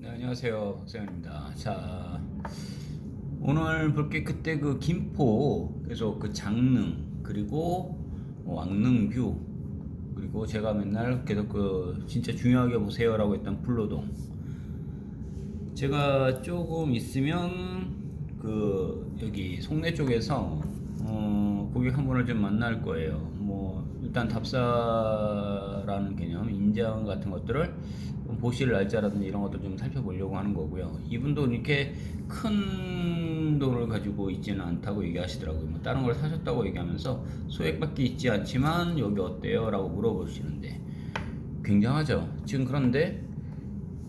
네, 안녕하세요. 박세현입니다. 자, 오늘 볼 게 그때 그 김포, 그래서 그 장릉, 그리고 왕릉뷰, 그리고 제가 맨날 계속 그 진짜 중요하게 보세요라고 했던 불로동. 제가 조금 있으면 그 여기 송내 쪽에서 어, 고객 한 분을 좀 만날 거예요. 뭐 일단 답사라는 개념, 인장 같은 것들을 좀 보실 날짜라든지 이런 것들 좀 살펴보려고 하는 거고요. 이분도 이렇게 큰 돈을 가지고 있지는 않다고 얘기하시더라고요. 뭐 다른 걸 사셨다고 얘기하면서 소액밖에 있지 않지만 여기 어때요?라고 물어보시는데 굉장하죠. 지금 그런데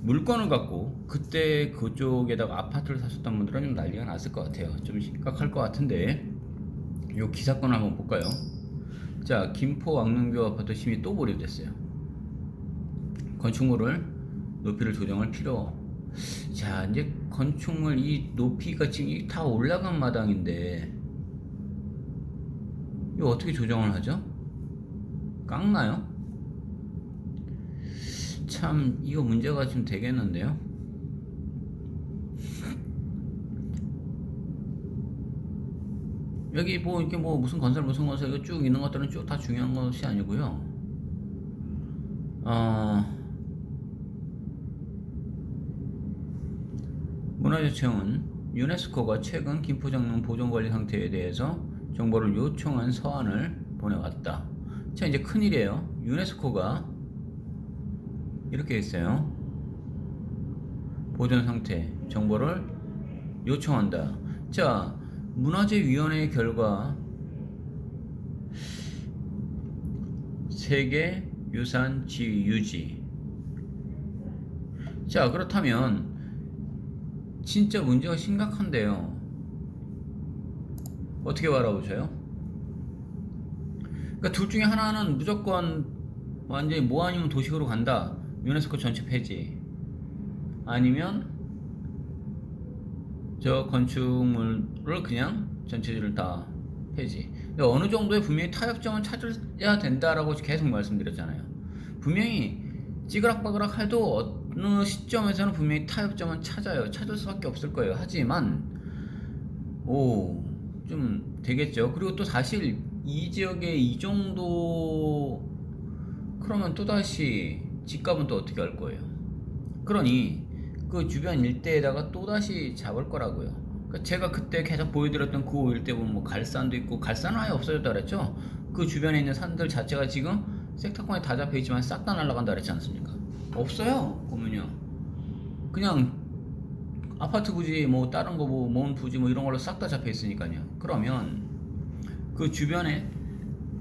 물건을 갖고 그때 그쪽에다가 아파트를 사셨던 분들은 좀 난리가 났을 것 같아요. 좀 심각할 것 같은데 요 기사건 한번 볼까요? 자 김포 왕릉교 아파트 심의 또 보류됐어요. 건축물을 높이를 조정할 필요. 자 이제 건축물 이 높이가 지금 이다 올라간 마당인데 이거 어떻게 조정을 하죠? 깎나요? 참 이거 문제가 좀 되겠는데요. 여기 뭐 이렇게 뭐 무슨 건설 무슨 건설 이거 쭉 있는 것들은 쭉 다 중요한 것이 아니고요. 어, 문화재청은 유네스코가 최근 김포장릉 보존관리 상태에 대해서 정보를 요청한 서한을 보내왔다. 자 이제 큰일이에요. 유네스코가 이렇게 있어요. 보존 상태 정보를 요청한다. 자, 문화재위원회 결과 세계 유산 지위 유지. 자, 그렇다면 진짜 문제가 심각한데요. 어떻게 바라보셔요? 그러니까 둘 중에 하나는 무조건 완전히 뭐 아니면 도식으로 간다. 유네스코 전체 폐지. 아니면 저 건축물을 그냥 전체를 다 폐지. 근데 어느 정도의 분명히 타협점은 찾아야 된다라고 계속 말씀드렸잖아요. 분명히 찌그락바그락 해도 어느 시점에서는 분명히 타협점은 찾아요. 찾을 수밖에 없을 거예요. 하지만 오, 좀 되겠죠. 그리고 또 사실 이 지역에 이 정도 그러면 또 다시 집값은 또 어떻게 할 거예요? 그러니 그 주변 일대에다가 또 다시 잡을 거라고요. 그러니까 제가 그때 계속 보여드렸던 그 일대 보면 뭐 갈산도 있고 갈산은 아예 없어졌다 그랬죠? 그 주변에 있는 산들 자체가 지금 섹터권에 다 잡혀 있지만 싹 다 날아간다 그랬지 않습니까? 없어요. 보면요. 그냥 아파트 부지 뭐 다른 거뭐먼 부지 뭐 이런 걸로 싹 다 잡혀 있으니까요. 그러면 그 주변에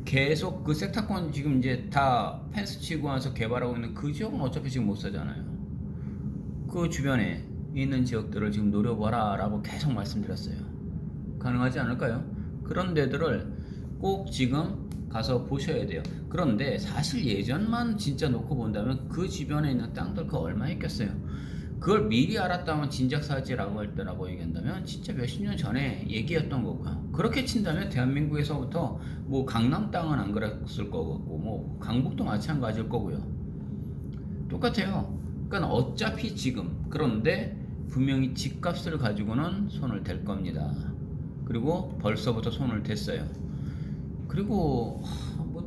계속 그 섹터권 지금 이제 다 펜스 치고 와서 개발하고 있는 그 지역은 어차피 지금 못 사잖아요. 그 주변에 있는 지역들을 지금 노려봐라 라고 계속 말씀드렸어요. 가능하지 않을까요? 그런 데들을 꼭 지금 가서 보셔야 돼요. 그런데 사실 예전만 진짜 놓고 본다면 그 주변에 있는 땅들 그 얼마 있겠어요? 그걸 미리 알았다면 진작 사지라고 할 때라고 얘기한다면 진짜 몇십 년 전에 얘기였던 거고요. 그렇게 친다면 대한민국에서부터 뭐 강남 땅은 안 그랬을 거고 뭐 강북도 마찬가지일 거고요. 똑같아요. 그러니까 어차피 지금 그런데 분명히 집값을 가지고는 손을 댈 겁니다. 그리고 벌써부터 손을 댔어요. 그리고 하, 뭐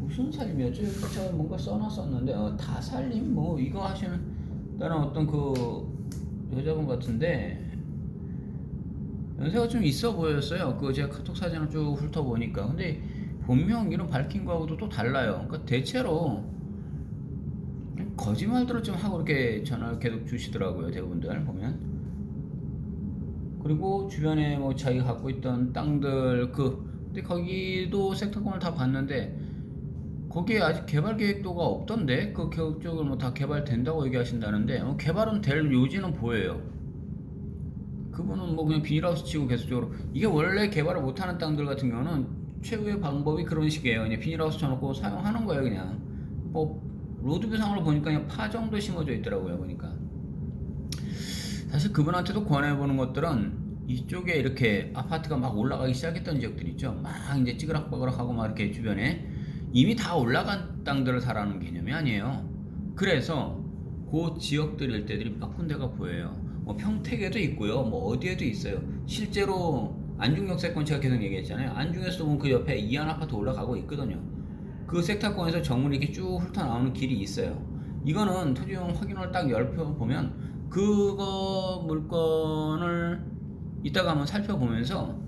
무슨 살림이었죠? 제가 뭔가 써놨었는데 어, 다 살림 뭐 이거 하시는 다른 어떤 그 여자분 같은데 연세가 좀 있어 보였어요. 그 제가 카톡 사진을 쭉 훑어보니까 근데 본명 이름 밝힌 거하고도 또 달라요. 그러니까 대체로 거짓말들을 좀 하고 이렇게 전화를 계속 주시더라고요. 대부분들 보면. 그리고 주변에 뭐 자기가 갖고 있던 땅들 그 근데 거기도 섹터권을 다 봤는데 거기에 아직 개발 계획도가 없던데 그 계획적으로 뭐 다 개발된다고 얘기하신다는데 어, 개발은 될 요지는 보여요. 그분은 뭐 그냥 비닐하우스 치고 계속적으로 이게 원래 개발을 못하는 땅들 같은 경우는 최후의 방법이 그런 식이에요. 그냥 비닐하우스 쳐놓고 사용하는 거예요, 그냥. 뭐 로드뷰상으로 보니까 그냥 파 정도 심어져 있더라고요, 보니까. 사실 그분한테도 권해보는 것들은 이쪽에 이렇게 아파트가 막 올라가기 시작했던 지역들 있죠. 막 이제 찌그락바그락하고 막 이렇게 주변에 이미 다 올라간 땅들을 사라는 개념이 아니에요. 그래서 그 지역들 일대들이 몇 군데가 보여요. 뭐 평택에도 있고요. 뭐 어디에도 있어요. 실제로 안중역세권 제가 계속 얘기했잖아요. 안중에서 보면 그 옆에 이안 아파트 올라가고 있거든요. 그 섹터권에서 정문이 이렇게 쭉 훑어 나오는 길이 있어요. 이거는 토지용 확인을 딱 열펴보면 그거 물건을 이따가 한번 살펴보면서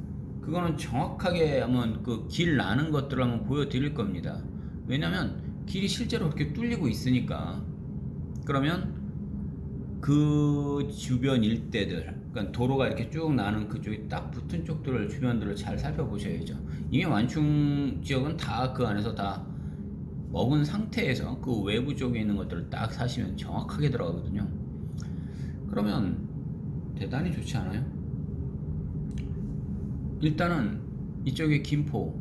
그거는 정확하게 한번 그 길 나는 것들을 한번 보여드릴 겁니다. 왜냐면 길이 실제로 그렇게 뚫리고 있으니까 그러면 그 주변 일대들 그러니까 도로가 이렇게 쭉 나는 그쪽이 딱 붙은 쪽들을 주변들을 잘 살펴보셔야죠. 이미 완충 지역은 다 그 안에서 다 먹은 상태에서 그 외부 쪽에 있는 것들을 딱 사시면 정확하게 들어가거든요. 그러면 대단히 좋지 않아요? 일단은 이쪽에 김포,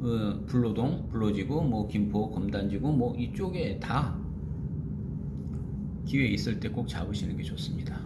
어, 불로동, 불로지구, 뭐 김포, 검단지구, 뭐 이쪽에 다 기회 있을 때 꼭 잡으시는 게 좋습니다.